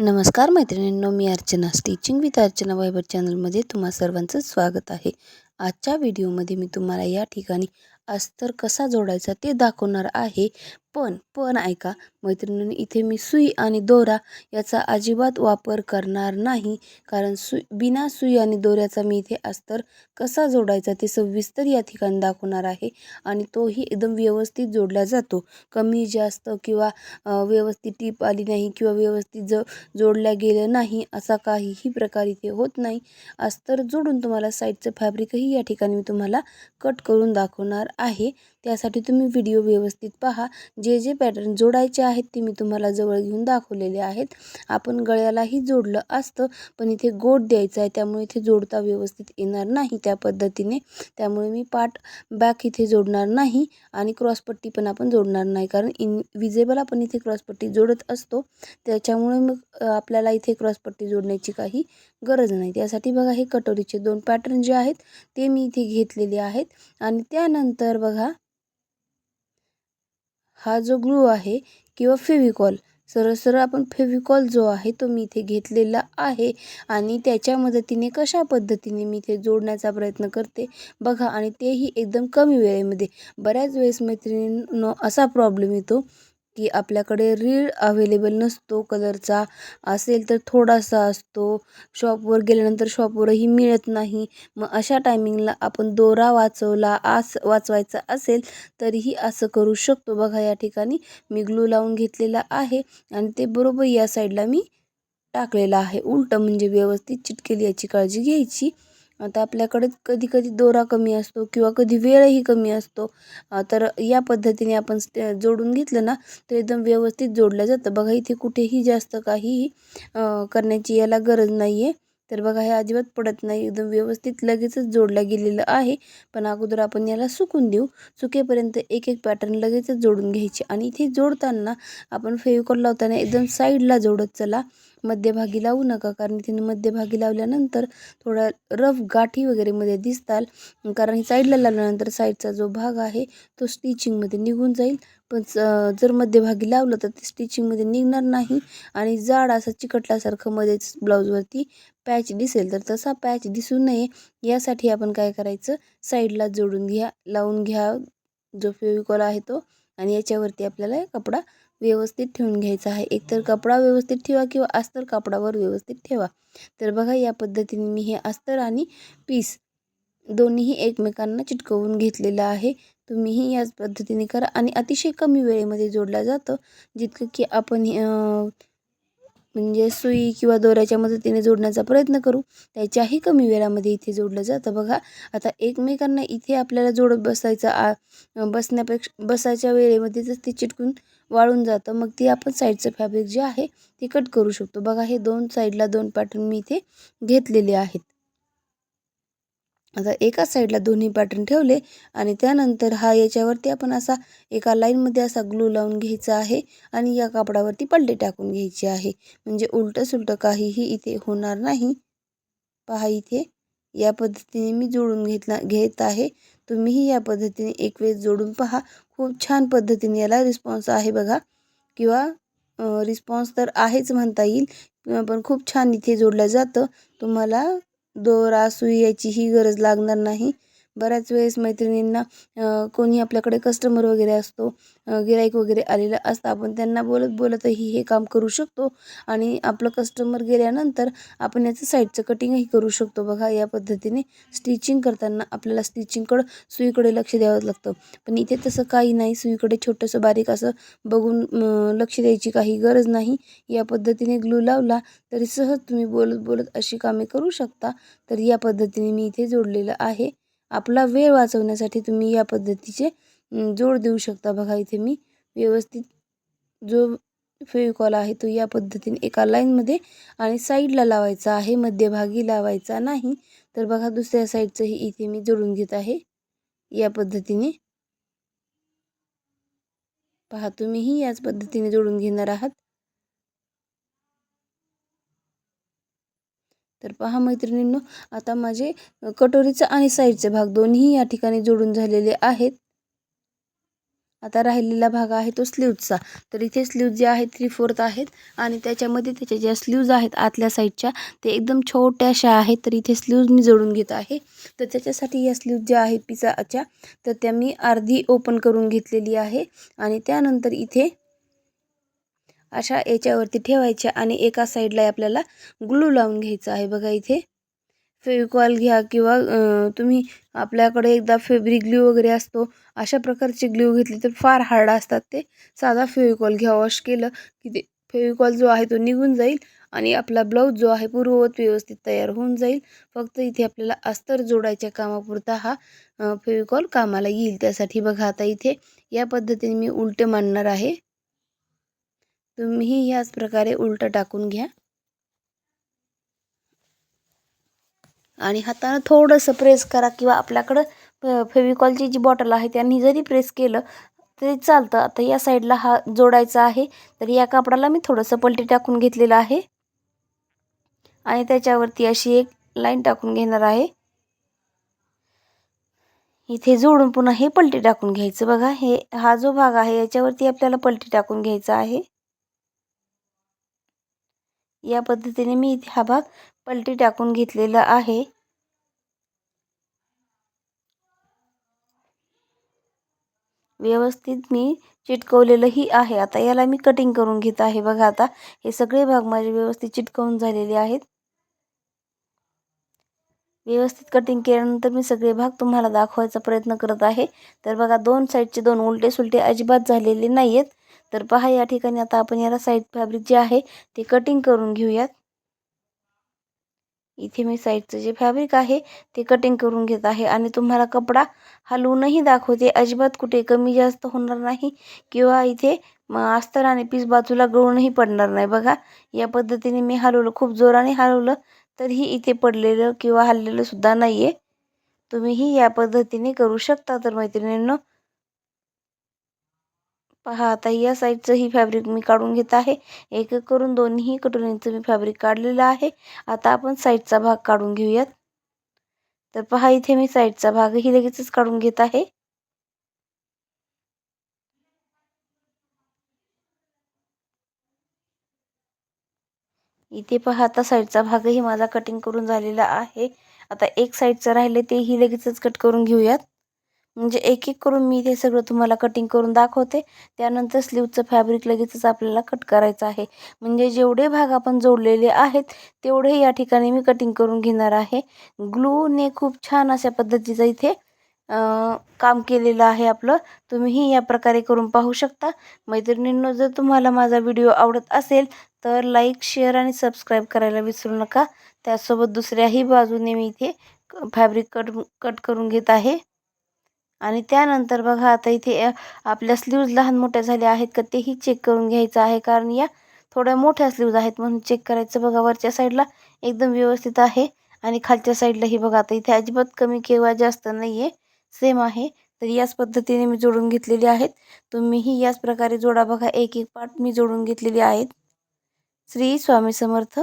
नमस्कार मैत्रिणींनो मी अर्चना. स्टिचिंग विथ अर्चना वायबर चॅनलमध्ये तुम्हा सर्वांचं स्वागत आहे. आजच्या व्हिडिओमध्ये मी तुम्हाला या ठिकाणी अस्तर कसा जोडायचा ते दाखवणार आहे. पण पण ऐका मैत्रिणींनी इथे मी सुई आणि दोरा याचा अजिबात वापर करणार नाही. कारण सुई बिना सुई आणि दोऱ्याचा मी इथे अस्तर कसा जोडायचा ते सविस्तर या ठिकाणी दाखवणार आहे आणि तोही एकदम व्यवस्थित जोडला जातो. कमी जास्त किंवा व्यवस्थित टीप आली नाही किंवा व्यवस्थित ज जोडल्या गेलं नाही असा काहीही प्रकार इथे होत नाही. अस्तर जोडून तुम्हाला साईडचं फॅब्रिकही या ठिकाणी मी तुम्हाला कट करून दाखवणार आहे. त्यासाठी तुम्ही व्हिडिओ व्यवस्थित पहा. जे जे पॅटर्न जोडायचे आहेत ते मी तुम्हाला जवळ घेऊन दाखवलेले आहेत. आपण गळ्यालाही जोडलं असतं पण इथे गोड द्यायचं आहे त्यामुळे इथे जोडता व्यवस्थित येणार नाही त्या पद्धतीने. त्यामुळे मी पाठ बॅक इथे जोडणार नाही आणि क्रॉसपट्टी पण आपण जोडणार नाही कारण इन विजेबल आपण इथे क्रॉसपट्टी जोडत असतो. त्याच्यामुळे मग आपल्याला इथे क्रॉसपट्टी जोडण्याची काही गरज नाही. त्यासाठी बघा हे कटोरीचे दोन पॅटर्न जे आहेत ते मी इथे घेतलेले आहेत. आणि त्यानंतर बघा हा जो ग्लू आहे किंवा फेविकॉल सरळ सरळ आपण फेविकॉल जो आहे तो मी इथे घेतलेला आहे आणि त्याच्या मदतीने कशा पद्धतीने मी इथे जोडण्याचा प्रयत्न करते बघा. आणि तेही एकदम कमी वेळेमध्ये. बऱ्याच वेळेस मैत्रिणींनो असा प्रॉब्लेम येतो की आपल्याकडे रीळ अवेलेबल नसतो कलरचा असेल तर थोडासा असतो. शॉपवर गेल्यानंतर शॉपवरही मिळत नाही. मग अशा टायमिंगला आपण दोरा वाचवला आस वाचवायचा असेल तरीही असं करू शकतो. बघा या ठिकाणी मी ग्लू लावून घेतलेला आहे आणि ते बरोबर या साईडला मी टाकलेलं आहे. उलटं म्हणजे व्यवस्थित चिटकेल याची काळजी घ्यायची. आता आपल्याकडे कधी कधी दोरा कमी असतो किंवा कधी वेळही कमी असतो. तर या पद्धतीने आपण जोडून घेतलं ना तर एकदम व्यवस्थित जोडलं जातं. बघा इथे कुठेही जास्त काहीही करण्याची याला गरज नाही आहे तर बघा हे अजिबात पडत नाही. एकदम व्यवस्थित लगेचच जोडला गेलेलं आहे. पण अगोदर आपण याला सुकून देऊ. सुकेपर्यंत एक एक पॅटर्न लगेचच जोडून घ्यायची. आणि इथे जोडताना आपण फेविकॉल लावताना एकदम साईडला जोडत चला. मध्यभागी लावू नका कारण तिने मध्यभागी लावल्यानंतर थोडा रफ गाठी वगैरे मध्ये दिसताल. कारण साईडला लावल्यानंतर साईडचा जो भाग आहे तो स्टिचिंगमध्ये निघून जाईल. पण जर मध्यभागी लावलं तर ते स्टिचिंगमध्ये निघणार नाही. आणि जाड असा चिकटल्यासारखं मध्येच ब्लाऊजवरती पॅच दिसेल. तर तसा पॅच दिसू नये. यासाठी आपण काय करायचं? साईडला जोडून घ्या लावून घ्या. जो फेविकॉल आहे तो आणि याच्यावरती आपल्याला कपडा व्यवस्थित ठेवून घ्यायचा आहे. एकतर कपडा व्यवस्थित ठेवा किंवा अस्तर कापडावर व्यवस्थित ठेवा. तर बघा या पद्धतीने मी हे अस्तर आणि पीस दोन्हीही एकमेकांना चिटकवून घेतलेलं आहे. तुम्हीही याच पद्धतीने करा आणि अतिशय कमी वेळेमध्ये जोडलं जातं. जितकं की आपण म्हणजे सुई किंवा दोऱ्याच्या मदतीने जोडण्याचा प्रयत्न करू. त्याच्याही कमी वेळामध्ये इथे जोडलं जातं. बघा आता एकमेकांना इथे आपल्याला जोडत बसायचं आ बसण्यापेक्षा बसायच्या वेळेमध्येच ते चिटकून वाळून जातं मग ती आपण साईडचं फॅब्रिक जे आहे ते कट करू शकतो. बघा हे दोन साईडला दोन पॅटर्न मी इथे घेतलेले आहेत. आता एका साईडला दोन्ही पॅटर्न ठेवले आणि त्यानंतर हा याच्यावरती आपण असा एका लाईनमध्ये असा ग्लू लावून घ्यायचा आहे आणि या कापडावरती पलटे टाकून घ्यायचे आहे. म्हणजे उलटं सुलटं काहीही इथे होणार नाही. पहा इथे या पद्धतीने मी जोडून घेतला घेत आहे. तुम्हीही या पद्धतीने एक वेळेस जोडून पहा. खूप छान पद्धतीने याला रिस्पॉन्स आहे बघा. किंवा रिस्पॉन्स तर आहेच म्हणता येईल पण खूप छान इथे जोडलं जातं. तुम्हाला दोरा सुई याचीही गरज लागणार नाही. बऱ्याच वेळेस मैत्रिणींना कोणी आपल्याकडे कस्टमर वगैरे असतो गिराईक वगैरे आलेलं असतं आपण त्यांना बोलत बोलतही हे काम करू शकतो. आणि आपलं कस्टमर गेल्यानंतर आपण याचं साईडचं कटिंगही करू शकतो. बघा या पद्धतीने स्टिचिंग करताना आपल्याला स्टिचिंगकडं सुईकडे लक्ष द्यावं लागतं. पण इथे तसं काही नाही. सुईकडे छोटंसं बारीक असं बघून लक्ष द्यायची काही गरज नाही. या पद्धतीने ग्लू लावला तरी सहज तुम्ही बोलत बोलत अशी कामे करू शकता. तर या पद्धतीने मी इथे जोडलेलं आहे. आपला वेळ वाचवण्यासाठी तुम्ही या पद्धतीचे जोड देऊ शकता. बघा इथे मी व्यवस्थित जो फेविकॉल आहे तो या पद्धतीने एका लाईनमध्ये आणि साईडला लावायचा आहे. मध्यभागी लावायचा नाही. तर बघा दुसऱ्या साईडचंही इथे मी जोडून घेत आहे. या पद्धतीने. पहा तुम्हीही याच पद्धतीने जोडून घेणार आहात. तर पहा मैत्रिणींनो आता माझे कटोरीचा आणि साईडचे भाग दोन्ही या ठिकाणी जोडून झालेले आहेत. आता राहिलेला भाग आहे तो स्लीवचा तर इथे स्लीव्ज जे आहेत थ्री फोर्थ आहेत आणि त्याच्यामध्ये त्याच्या ज्या स्लीव्ज आहेत आतल्या साईडच्या ते एकदम छोट्याशा आहेत. तर इथे स्लीव्ज मी जोडून घेत आहे. तर त्याच्यासाठी या स्लीव्ज ज्या आहेत पिसाच्या तर त्या मी अर्धी ओपन करून घेतलेली आहे. आणि त्यानंतर इथे अशा याच्यावरती ठेवायच्या आणि एका साईडला आपल्याला ग्लू लावून घ्यायचा आहे. बघा इथे फेविकॉल घ्या किंवा तुम्ही आपल्याकडे एकदा फेब्रिक ग्ल्यू वगैरे असतो अशा प्रकारचे ग्ल्यू घेतले तर फार हार्ड असतात ते. साधा फेविकॉल घ्या वॉश केलं की ते फेविकॉल जो आहे तो निघून जाईल आणि आपला ब्लाऊज जो आहे पूर्ववत व्यवस्थित तयार होऊन जाईल. फक्त इथे आपल्याला अस्तर जोडायच्या कामापुरता हा फेविकॉल कामाला येईल. त्यासाठी बघा आता इथे या पद्धतीने मी उलटे मांडणार आहे. तुम्ही ह्याच प्रकारे उलटं टाकून घ्या. आणि हातानं थोडंसं प्रेस करा किंवा आपल्याकडं फेविकॉलची जी बॉटल आहे त्यांनी जरी प्रेस केलं तरी चालतं. आता या साईडला हा जोडायचा आहे. तर या कापडाला मी थोडंसं पलटी टाकून घेतलेलं आहे. आणि त्याच्यावरती अशी एक लाईन टाकून घेणार आहे. इथे जोडून पुन्हा हे पलटी टाकून घ्यायचं. बघा हे हा जो भाग आहे याच्यावरती आपल्याला पलटी टाकून घ्यायचा आहे. या पद्धतीने मी इथे हा भाग पलटी टाकून घेतलेला आहे. व्यवस्थित मी चिटकवलेलंही आहे. आता याला मी कटिंग करून घेत आहे. बघा आता हे सगळे भाग माझे व्यवस्थित चिटकवून झालेले आहेत. व्यवस्थित कटिंग केल्यानंतर मी सगळे भाग तुम्हाला दाखवायचा प्रयत्न करत आहे. तर बघा दोन साईडचे दोन उलटे सुलटे अजिबात झालेले नाही आहेत तर पहा या ठिकाणी आता आपण याला साईड फॅब्रिक जे आहे ते कटिंग करून घेऊयात. इथे मी साईडचं जे फॅब्रिक आहे ते कटिंग करून घेत आहे आणि तुम्हाला कपडा हलवूनही दाखवते. अजिबात कुठे कमी जास्त होणार नाही किंवा इथे अस्तर आणि पीस बाजूला गळूनही पडणार नाही. बघा या पद्धतीने मी हलवलं खूप जोराने हलवलं तरीही इथे पडलेलं किंवा हललेलं सुद्धा नाही आहे तुम्हीही या पद्धतीने करू शकता तर मैत्रिणींनो. पहा आता या साईडचंही फॅब्रिक मी काढून घेत आहे. एक एक करून दोन्ही कटोरींचं मी फॅब्रिक काढलेलं आहे. आता आपण साईडचा भाग काढून घेऊयात. तर पहा इथे मी साईडचा भागही लगेचच काढून घेत आहे. इथे पहा आता साईडचा भागही माझा कटिंग करून झालेला आहे. आता एक साईडचं राहिले तेही लगेचच कट करून घेऊयात. म्हणजे एक एक करून मी इथे सगळं तुम्हाला कटिंग करून दाखवते. त्यानंतर स्लीवचं फॅब्रिक लगेचच आपल्याला कट करायचं आहे. म्हणजे जेवढे भाग आपण जोडलेले आहेत तेवढे या ठिकाणी मी कटिंग करून घेणार आहे. ग्लूने खूप छान अशा पद्धतीचं इथे काम केलेलं आहे आपलं. तुम्हीही या प्रकारे करून पाहू शकता. मैत्रिणींनो जर तुम्हाला माझा व्हिडिओ आवडत असेल तर लाईक शेअर आणि सबस्क्राईब करायला विसरू नका. त्यासोबत दुसऱ्याही बाजूने मी इथे फॅब्रिक कट कट करून घेत आहे. आणि त्यानंतर बघा आता इथे आपल्या स्लीव्ज लहान मोठ्या झाल्या आहेत का तेही चेक करून घ्यायचं आहे. कारण या थोड्या मोठ्या स्लीव्ज आहेत म्हणून चेक करायचं बघा वरच्या साईडला एकदम व्यवस्थित आहे. आणि खालच्या साईडलाही बघा आता इथे अजिबात कमी किंवा जास्त नाही आहे सेम आहे. तर याच पद्धतीने मी जोडून घेतलेली आहेत. तुम्हीही याच प्रकारे जोडा बघा. एक एक पार्ट मी जोडून घेतलेली आहेत. श्री स्वामी समर्थ.